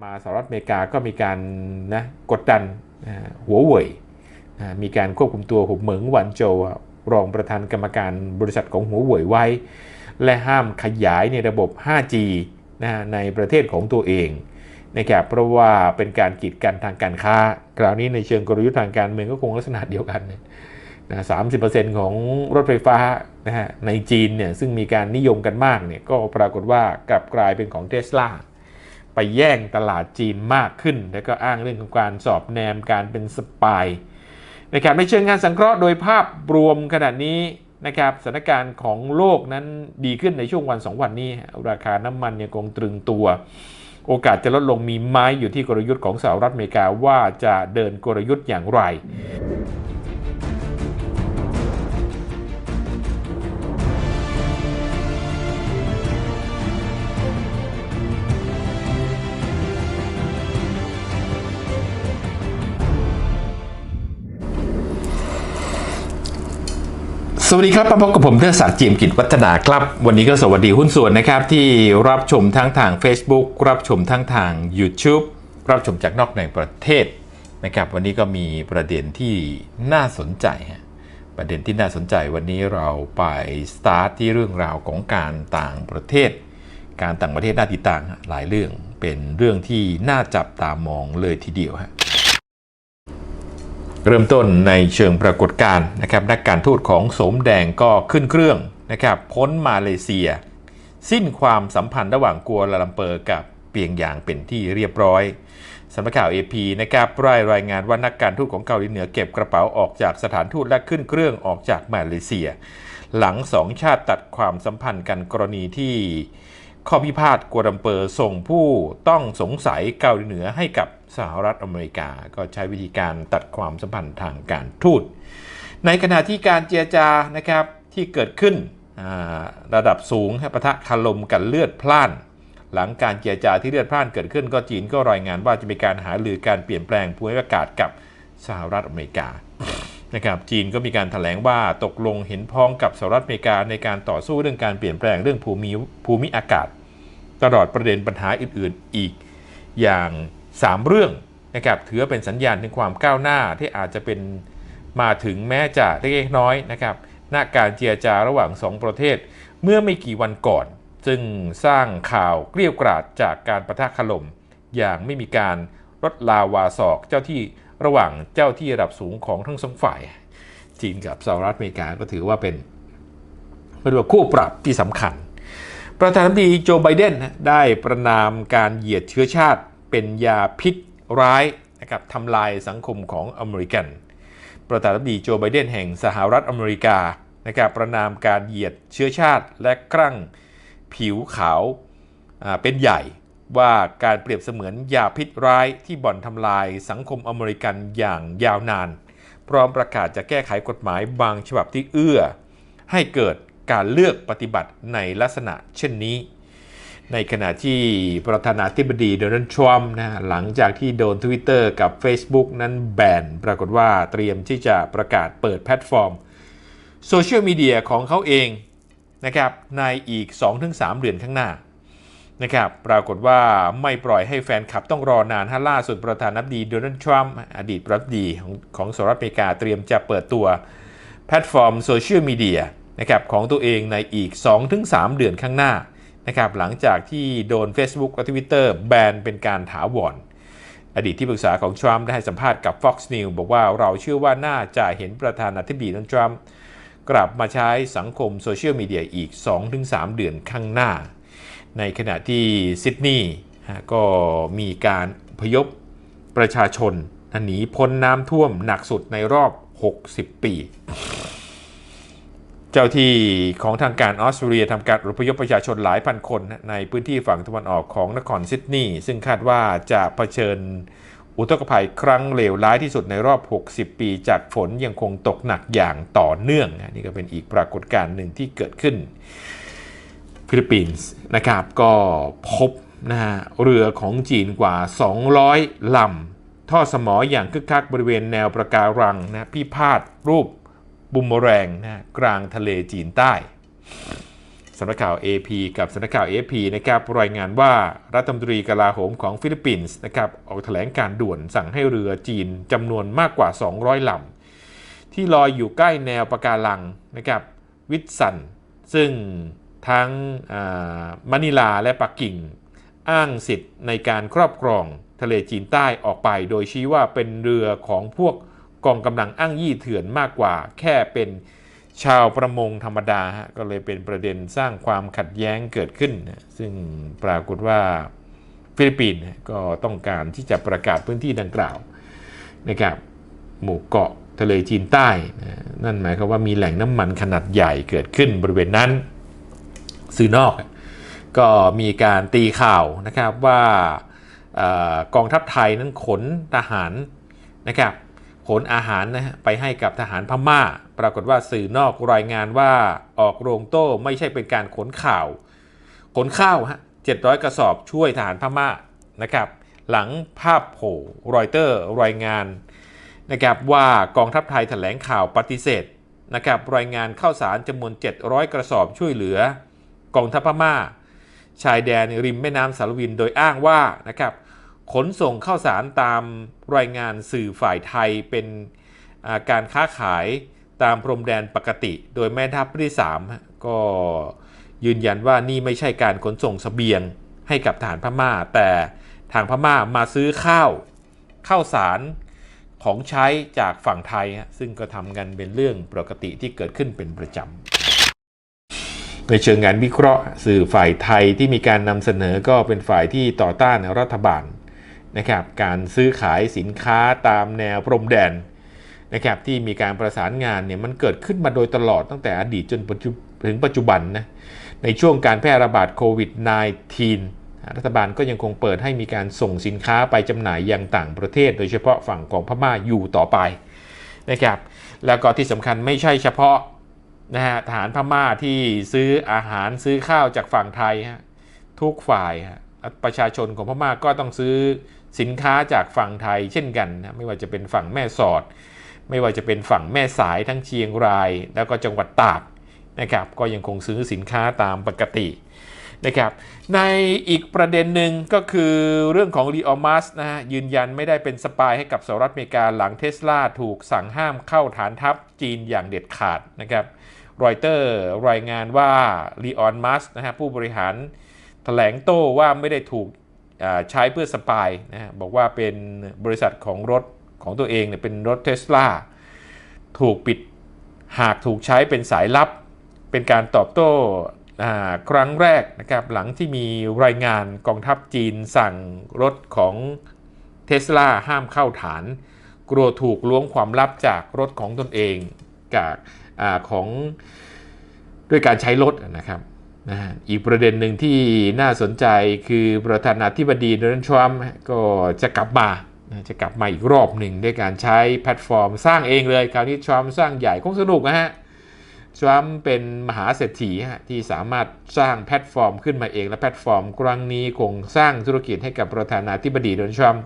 มาสหรัฐอเมริกาก็มีการนะกดดันหัวเว่ยมีการควบคุมตัวหุบเหมิงหวันโจวรองประธานกรรมการบริษัทของหัวเว่ยไว้ และห้ามขยายในระบบ 5G นะในประเทศของตัวเองนะครับเพราะว่าเป็นการกีดกันทางการค้า คราวนี้ในเชิงกลยุทธ์ทางการเมืองก็คงลักษณะเดียวกันนะสามสิบเปอร์เซ็นต์ของรถไฟฟ้านะฮะในจีนเนี่ยซึ่งมีการนิยมกันมากเนี่ยก็ปรากฏว่ากลับกลายเป็นของเทสลา ไปแย่งตลาดจีนมากขึ้น แล้วก็อ้างเรื่องของการสอบแนมการเป็นสปายนะครับในเชิงการสังเคราะห์โดยภาพรวมขนาดนี้นะครับสถานการณ์ของโลกนั้นดีขึ้นในช่วงวัน 2 วันนี้ ราคาน้ำมันยังคงตรึงตัว โอกาสจะลดลงมีไม้อยู่ที่กลยุทธ์ของสหรัฐอเมริกาว่าจะเดินกลยุทธ์อย่างไร สวัสดีครับมาพบกับผมเทศศักดิ์จิมกิจวัฒนาครับ วันนี้ก็สวัสดีหุ้นส่วนนะครับ ที่รับชมทั้งทาง Facebook รับชมทั้งทาง YouTube รับชมจากนอกในประเทศนะครับ วันนี้ก็มีประเด็นที่น่าสนใจฮะประเด็นที่น่าสนใจวันนี้เราไปสตาร์ทที่เรื่องราวของการต่างประเทศ การต่างประเทศน่าติดตามหลายเรื่องเป็นเรื่องที่น่าจับตามองเลยทีเดียวฮะ เริ่มต้นในเชิงปรากฏการณ์นะครับนักการทูตของสมแดงก็ขึ้นเครื่องนะครับพ้นมาเลเซีย สิ้นความสัมพันธ์ระหว่างกัวลาลัมเปอร์กับเปียงยางเป็นที่เรียบร้อยสำนักข่าว AP นะครับรายรายงานว่านักการทูตของเกาหลีเหนือเก็บกระเป๋าออกจากสถานทูตและขึ้นเครื่องออกจากมาเลเซีย หลังสองชาติตัดความสัมพันธ์กันกรณีที่ข้อพิพาทกัวลัมเปอร์ส่งผู้ต้องสงสัยเกาหลีเหนือให้กับ สหรัฐอเมริกาก็ใช้วิธีการตัดความสัมพันธ์ทางการทูต ในขณะที่การเจรจานะครับที่เกิดขึ้นระดับสูงให้ปะทะคารมกันเลือดพล่าน หลังการเจรจาที่เลือดพล่านเกิดขึ้น ก็จีนก็รายงานว่าจะมีการหารือการเปลี่ยนแปลงภูมิอากาศกับสหรัฐอเมริกานะครับจีนก็มีการถแถลงว่าตกลงเห็นพ้องกับสหรัฐอเมริกาในการต่อสู้เรื่องการเปลี่ยนแปลงเรื่องภูมิภูมิอากาศ ตลอดประเด็นปัญหาอื่นๆอีกอย่าง 3 เรื่องนะครับถือเป็นสัญญาณถึงความก้าวหน้าที่อาจจะเป็นมาถึงแม้จะเล็กน้อยนะครับณการเจรจาระหว่าง 2 ประเทศ เมื่อไม่กี่วันก่อน ซึ่งสร้างข่าวเกลี้ยวกราดจากการประทะคารมอย่างไม่มีการลดลาวาศอกเจ้าที่ระหว่างเจ้าที่ระดับสูงของทั้งสองฝ่าย จีนกับสหรัฐอเมริกาก็ถือว่าเป็นเป็นว่าคู่ปรับที่สำคัญ ประธานาธิบดีโจไบเดนได้ประนามการเหยียดเชื้อชาติ เป็นยาพิษร้ายนะครับทำลายสังคมของอเมริกัน ประธานาธิบดีโจไบเดนแห่งสหรัฐอเมริกานะครับประนามการเหยียดเชื้อชาติและครั่งผิวขาวเป็นใหญ่ว่าการเปรียบเสมือนยาพิษร้ายที่บ่อนทำลายสังคมอเมริกันอย่างยาวนาน พร้อมประกาศจะแก้ไขกฎหมายบางฉบับที่เอื้อ ให้เกิดการเลือกปฏิบัติในลักษณะเช่นนี้ ในขณะที่ประธานาธิบดีโดนัลด์ทรัมป์นะหลังจากที่โดน Twitter กับ Facebook นั้นแบนปรากฏว่าเตรียมที่จะประกาศเปิดแพลตฟอร์มโซเชียลมีเดียของเขาเองนะครับในอีก 2-3 เดือนข้างหน้านะครับปรากฏว่าไม่ปล่อยให้แฟนคลับต้องรอนานฮะล่าสุดประธานาธิบดีโดนัลด์ทรัมป์อดีตประธานาธิบดีของของสหรัฐอเมริกาเตรียมจะเปิดตัวแพลตฟอร์มโซเชียลมีเดียนะครับของตัวเองในอีก 2-3 เดือนข้างหน้า นะครับหลังจากที่โดน Facebook และ Twitter แบนเป็นการถาวรอดีตที่ปรึกษาของทรัมป์ได้ให้สัมภาษณ์กับ Fox News บอกว่าเราเชื่อว่าน่าจะเห็นประธานาธิบดีโดนัลด์ทรัมป์กลับมาใช้สังคมโซเชียลมีเดียอีก 2-3 เดือนข้างหน้า ในขณะที่ซิดนีย์ก็มีการพยพประชาชนหนีพ้นน้ำท่วมหนักสุดในรอบ 60 ปี เจ้าที่ของทางการออสเตรเลียทำการอพยพประชาชนหลายพันคนในพื้นที่ฝั่งตะวันออกของนครซิดนีย์ซึ่งคาดว่าจะเผชิญอุทกภัยครั้งเลวร้ายที่สุดในรอบ 60 ปี จากฝนยังคงตกหนักอย่างต่อเนื่องนะนี่ก็เป็นอีกปรากฏการณ์หนึ่งที่เกิดขึ้น ฟิลิปปินส์นะครับก็พบนะฮะเรือของจีนกว่า 200 ลำท่อสมออย่างคึกคักบริเวณแนวประการังนะพิพาทรูป บุมเมแรงนะกลางทะเลจีนใต้สำนักข่าว AP กับสำนักข่าว AP นะครับรายงานว่ารัฐมนตรีกลาโหมของฟิลิปปินส์นะครับออกแถลงการด่วนสั่งให้เรือจีนจำนวนมากกว่า 200ลำที่ลอยอยู่ใกล้แนวปะการังนะครับวิทสัน ซึ่งทั้งอ่ามะนิลาและปักกิ่ง อ้างสิทธิ์ในการครอบครองทะเลจีนใต้ออกไป โดยชี้ว่าเป็นเรือของพวก กองกำลังอ้างยี่เถื่อนมากกว่า แค่เป็นชาวประมงธรรมดาฮะก็เลยเป็นประเด็นสร้างความขัดแย้งเกิดขึ้น ซึ่งปรากฏว่าฟิลิปปินส์ก็ต้องการที่จะประกาศพื้นที่ดังกล่าวนะครับหมู่เกาะทะเลจีนใต้ นั่นหมายความว่ามีแหล่งน้ำมันขนาดใหญ่เกิดขึ้นบริเวณนั้น สื่อนอกก็มีการตีข่าวนะครับว่าอกองทัพไทยนั้นขนทหารนะครับ ขนอาหารนะฮะไปให้กับทหารพม่า ปรากฏว่าสื่อนอกรายงานว่าออกโรงโต้ไม่ใช่เป็นการขนข่าว ขนข้าวฮะ700 กระสอบช่วยทหารพม่านะครับ หลังภาพโผล่รอยเตอร์รายงานนะครับว่ากองทัพไทยแถลงข่าวปฏิเสธนะครับรายงานข้าวสารจำนวน 700 กระสอบช่วยเหลือ กองทัพพม่า ชายแดนริมแม่น้ำสารวินโดยอ้างว่านะครับ ขนส่งข้าวสารตามรายงานสื่อฝ่ายไทยเป็นาการค้าขายตามพรมแดนปกติ โดยแม่ทัพภาคที่3ก็ยืนยันว่านี่ไม่ใช่การขนส่งสเสบียงให้กับทหารพม่า แต่ทางพม่ามาซื้อข้าวข้าวสารของใช้จากฝั่งไทย ซึ่งก็ทำกันเป็นเรื่องปกติที่เกิดขึ้นเป็นประจำ ในเชิงงานวิเคราะห์ สื่อฝ่ายไทยที่มีการนำเสนอก็เป็นฝ่ายที่ต่อต้านรัฐบาล นะครับการซื้อขายสินค้าตามแนวพรมแดนนะครับที่มีการประสานงานเนี่ยมันเกิดขึ้นมาโดยตลอดตั้งแต่อดีตจนถึงปัจจุบันนะในช่วงการแพร่ระบาดโควิด -19 รัฐบาลก็ยังคงเปิดให้มีการส่งสินค้าไปจำหน่ายยังต่างประเทศ โดยเฉพาะฝั่งของพม่าอยู่ต่อไปนะครับแล้วก็ที่สำคัญไม่ใช่เฉพาะนะฮะทหารพม่าที่ซื้ออาหารซื้อข้าวจากฝั่งไทยฮะทุกฝ่ายฮะประชาชนของพม่าก็ต้องซื้อ สินค้าจากฝั่งไทยเช่นกันนะไม่ว่าจะเป็นฝั่งแม่สอด ไม่ว่าจะเป็นฝั่งแม่สายทั้งเชียงราย แล้วก็จังหวัดตากนะครับก็ยังคงซื้อสินค้าตามปกตินะครับในอีกประเด็นหนึ่งก็คือเรื่องของลีออมัสนะฮะยืนยันไม่ได้เป็นสปายให้กับสหรัฐอเมริกาหลังเทสลาถูกสั่งห้ามเข้าฐานทัพจีนอย่างเด็ดขาดนะครับรอยเตอร์รายงานว่าลีออนมัสนะฮะผู้บริหารแถลงโต้ว่าไม่ได้ถูก ใช้เพื่อสปายนะบอกว่าเป็นบริษัทของรถของตัวเองเนี่ยเป็นรถเทสลาถูกปิดหากถูกใช้เป็นสายลับ เป็นการตอบโต้ครั้งแรกนะครับหลังที่มีรายงานกองทัพจีนสั่งรถของเทสลาห้ามเข้าฐาน กลัวถูกล้วงความลับจากรถของตนเองจากอของด้วยการใช้รถนะครับ นะอีกประเด็นหนึ่งที่น่าสนใจคือประธานาธิบดีโดนัลด์ทรัมป์ก็จะกลับมาจะกลับมาอีกรอบหนึ่งด้วยการใช้แพลตฟอร์มสร้างเองเลย คราวนี้ทรัมป์สร้างใหญ่คงสนุกนะฮะทรัมป์เป็นมหาเศรษฐีฮะที่สามารถสร้างแพลตฟอร์มขึ้นมาเองและแพลตฟอร์มครั้งนี้คงสร้างธุรกิจให้กับประธานาธิบดีโดนัลด์ทรัมป์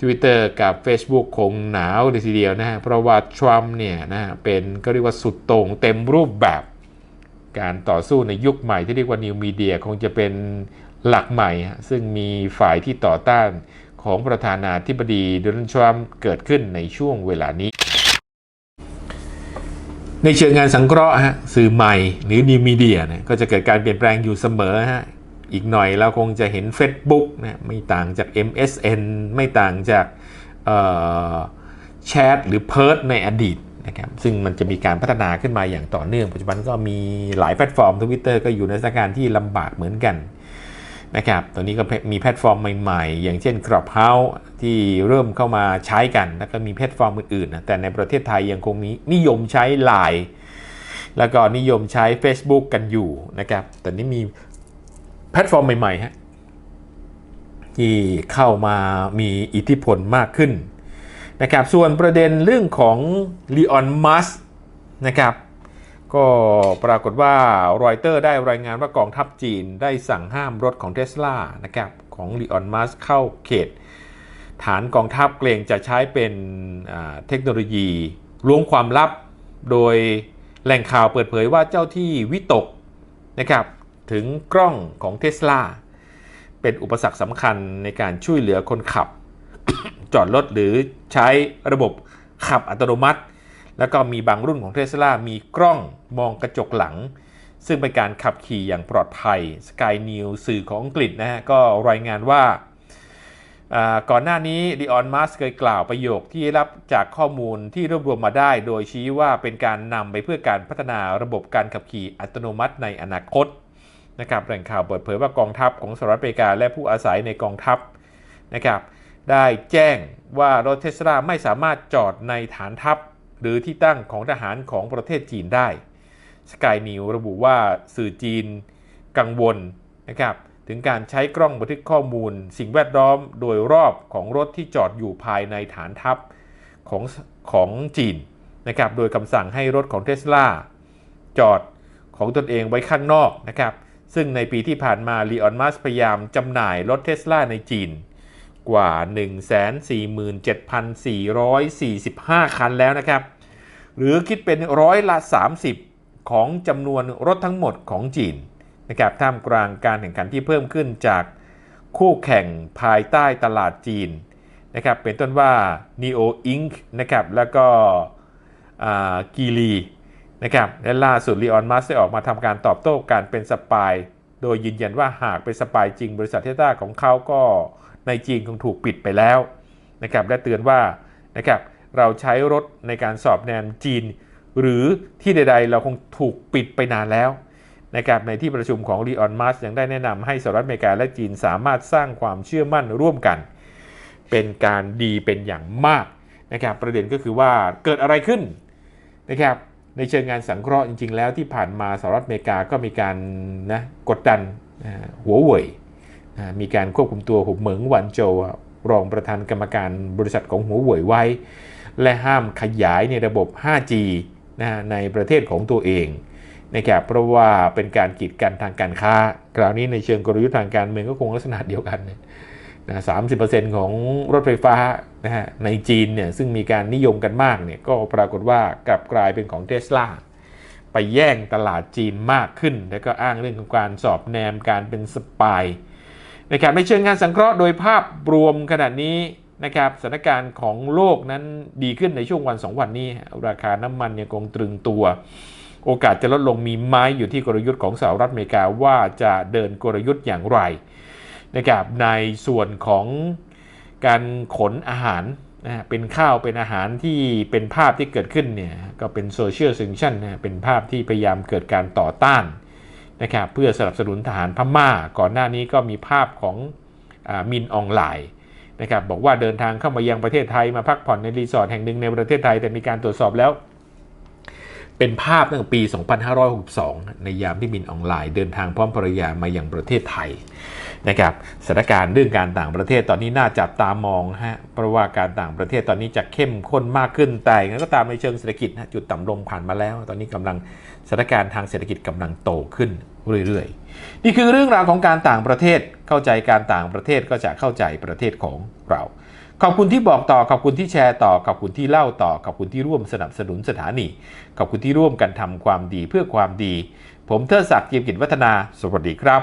Twitter กับ Facebook คงหนาวเลยทีเดียวนะฮะเพราะว่าทรัมป์เนี่ยนะฮะเป็นก็เรียกว่าสุดโต่งเต็มรูปแบบ การต่อสู้ในยุคใหม่ที่เรียกว่า New Media คงจะเป็นหลักใหม่ ซึ่งมีฝ่ายที่ต่อต้านของประธานาธิบดีโดนัลด์ทรัมป์เกิดขึ้นในช่วงเวลานี้ ในเชิงงานสังเคราะห์ฮะสื่อใหม่หรือ New Media เนี่ยก็จะเกิดการเปลี่ยนแปลงอยู่เสมอฮะอีกหน่อยเราคงจะเห็น Facebook นะไม่ต่างจาก MSN ไม่ต่างจากแชทหรือเพิร์ดในอดีต นะครับซึ่งมันจะมีการพัฒนาขึ้นมาอย่างต่อเนื่อง ปัจจุบันก็มีหลายแพลตฟอร์ม Twitter ก็อยู่ในสถานการณ์ที่ลำบากเหมือนกันนะครับตอนนี้ก็มีแพลตฟอร์มใหม่ๆ อย่างเช่น Clubhouse ที่เริ่มเข้ามาใช้กัน แล้วก็มีแพลตฟอร์มอื่นๆนะแต่ในประเทศไทยยังคงมีนิยมใช้ Line แล้วก็นิยมใช้ Facebook กันอยู่นะครับแต่นี้มีแพลตฟอร์มใหม่ๆฮะที่เข้ามามีอิทธิพลมากขึ้น นะครับส่วนประเด็นเรื่องของ Leon Musk นะครับก็ปรากฏว่ารอยเตอร์ได้รายงานว่ากองทัพจีนได้สั่งห้ามรถของ Tesla นะครับของ Leon Musk เข้าเขต ฐานกองทัพเกรงจะใช้เป็นเทคโนโลยีล้วงความลับ โดยแหล่งข่าวเปิดเผยว่าเจ้าที่วิตกนะครับถึงกล้องของเทสลาเป็นอุปสรรคสำคัญในการช่วยเหลือคนขับ จอดรถหรือใช้ระบบขับอัตโนมัติ แล้วก็มีบางรุ่นของเทสลามีกล้องมองกระจกหลัง ซึ่งเป็นการขับขี่อย่างปลอดภัย Sky News สื่อของอังกฤษนะฮะก็รายงานว่าก่อนหน้านี้ดิออนมัสเคยกล่าวประโยคที่รับจากข้อมูลที่รวบรวมมาได้ โดยชี้ว่าเป็นการนำไปเพื่อการพัฒนาระบบการขับขี่อัตโนมัติในอนาคตนะครับแหล่งข่าวเปิดเผยว่ากองทัพของสหรัฐอเมริกาและผู้อาศัยในกองทัพนะครับ ได้แจ้งว่ารถเทสลาไม่สามารถจอดในฐานทัพ หรือที่ตั้งของทหารของประเทศจีนได้สกายนิวระบุว่าสื่อจีนกังวลนะครับถึงการใช้กล้องบันทึกข้อมูล สิ่งแวดล้อมโดยรอบของรถที่จอดอยู่ภายในฐานทัพของของจีนนะครับโดยคำสั่งให้รถของเทสลาจอดของตนเองไว้ข้างนอกนะครับซึ่งในปีที่ผ่านมาลีออนมัสพยายามจำหน่ายรถเทสลาในจีน กว่า 147,445 คันแล้วนะครับ หรือคิดเป็นร้อยละ 30 ของจำนวนรถทั้งหมดของจีนนะครับท่ามกลางการแข่งขันที่เพิ่มขึ้นจากคู่แข่งภายใต้ตลาดจีนนะครับเป็นต้นว่า Neo Inc. นะครับแล้วก็กีรีนะครับและล่าสุดลีออนมัสได้ออกมาทำการตอบโต้การเป็นสปาย โดยยืนยันว่าหากเป็นสปายจริงบริษัทเทสลาของเขาก็ ในจีนคงถูกปิดไปแล้วนะครับและเตือนว่านะครับเราใช้รถในการสอบแนมจีน หรือที่ใดๆ เราคงถูกปิดไปนานแล้วนะครับในที่ประชุมของรีออนมัสยังได้แนะนำให้สหรัฐอเมริกาและจีนสามารถสร้างความเชื่อมั่นร่วมกัน เป็นการดีเป็นอย่างมากนะครับประเด็นก็คือว่าเกิดอะไรขึ้นนะครับในเชิงงานสังเคราะห์จริง ๆ แล้วที่ผ่านมาสหรัฐอเมริกาก็มีการนะกดดันหัวเว่ย มีการควบคุมตัวหุบเหมิงหวันโจวรองประธานกรรมการบริษัทของหัวเว่ยไว้ และห้ามขยายในระบบ 5G นะในประเทศของตัวเองนะครับเพราะว่าเป็นการกีดกันทางการค้า คราวนี้ในเชิงกลยุทธ์ทางการเมืองก็คงลักษณะเดียวกันนะสามสิบเปอร์เซ็นต์ของรถไฟฟ้านะฮะในจีนเนี่ยซึ่งมีการนิยมกันมากเนี่ยก็ปรากฏว่ากลับกลายเป็นของเทสลาไปแย่งตลาดจีนมากขึ้น แล้วก็อ้างเรื่องของการสอบแนมการเป็นสปาย นะครับในเชิงงานสังเคราะห์โดยภาพรวมขนาดนี้นะครับสถานการณ์ของโลกนั้นดีขึ้นในช่วงวัน 2 วันนี้ ราคาน้ำมันยังคงตรึงตัว โอกาสจะลดลงมีไม้อยู่ที่กลยุทธ์ของสหรัฐอเมริกาว่าจะเดินกลยุทธ์อย่างไรนะครับในส่วนของการขนอาหารนะเป็นข้าวเป็นอาหารที่เป็นภาพที่เกิดขึ้นเนี่ยก็เป็นโซเชียลเซนชันนะเป็นภาพที่พยายามเกิดการต่อต้าน นะครับเพื่อสนับสนุนทหารพม่า ก่อนหน้านี้ก็มีภาพของอมินออนไลน์นะครับบอกว่าเดินทางเข้ามายังประเทศไทยมาพักผ่อนในรีสอร์ทแห่งหนึ่งในประเทศไทย แต่มีการตรวจสอบแล้ว เป็นภาพตั้งแต่ปี 2562 ในยามที่มินออนไลน์เดินทางพร้อมภรรยามายังประเทศไทย นะครับสถานการณ์เรื่องการต่างประเทศตอนนี้น่าจับตามองฮะเพราะว่าการต่างประเทศตอนนี้จะเข้มข้นมากขึ้นแต่อย่างไรก็ตามในเชิงเศรษฐกิจนะจุดต่ำลงผ่านมาแล้ว ตอนนี้กำลังสถานการณ์ทางเศรษฐกิจกำลังโตขึ้นเรื่อยๆ นี่คือเรื่องราวของการต่างประเทศเข้าใจการต่างประเทศก็จะเข้าใจประเทศของเราขอบคุณที่บอกต่อ ขอบคุณที่แชร์ต่อ ขอบคุณที่เล่าต่อ ขอบคุณที่ร่วมสนับสนุนสถานี ขอบคุณที่ร่วมกันทำความดีเพื่อความดี ผมเทิดศักดิ์เกียรติกิจวัฒนา สวัสดีครับ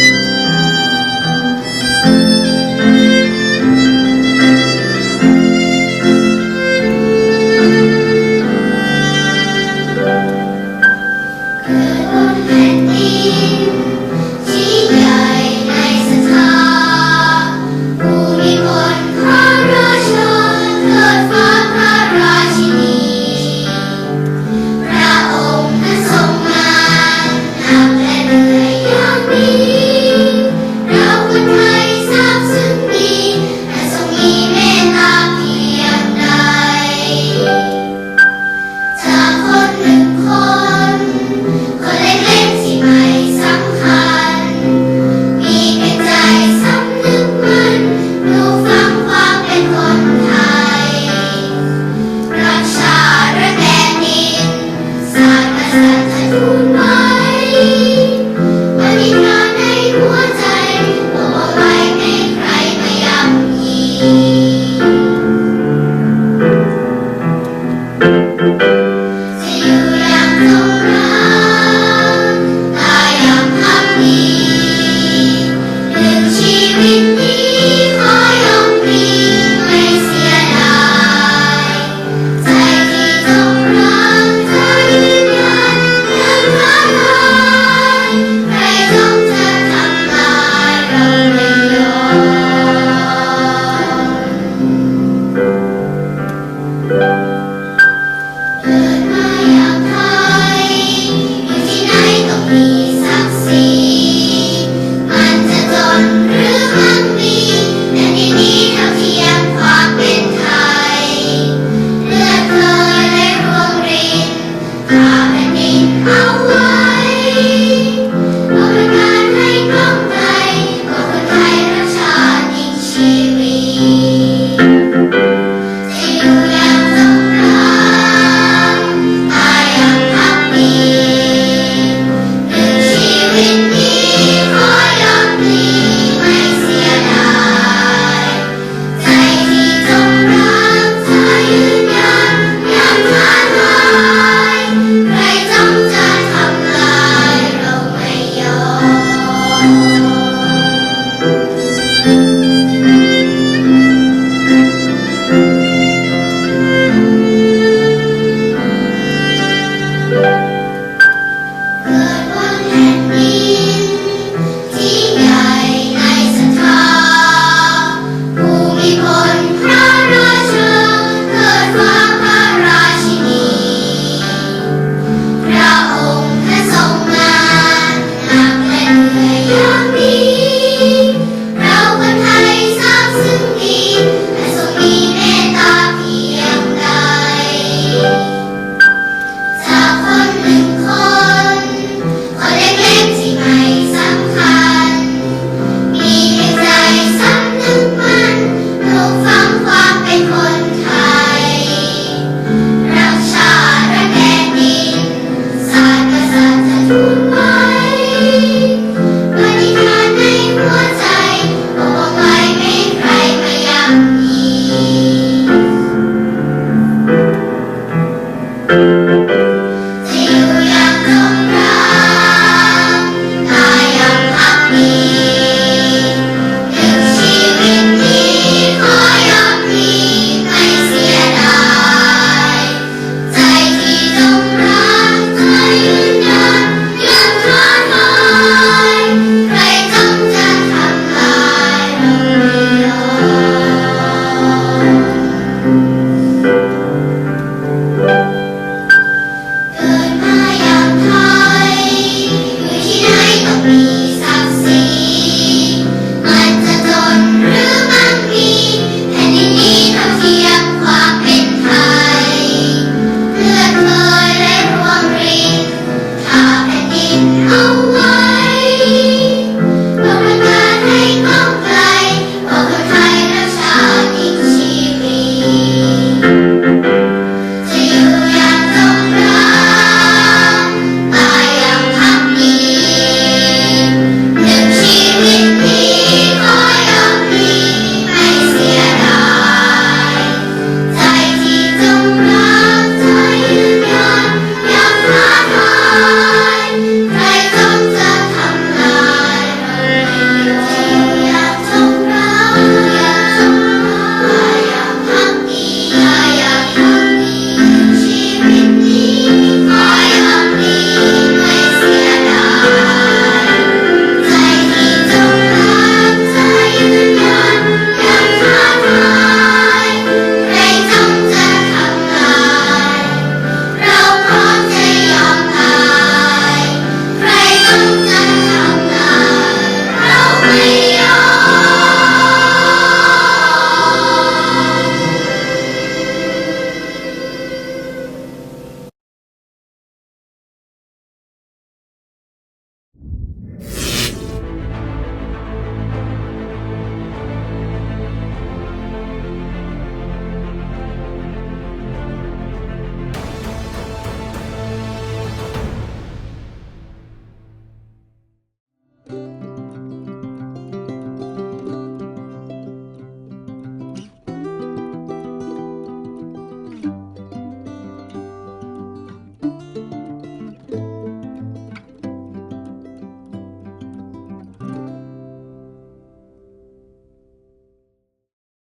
Música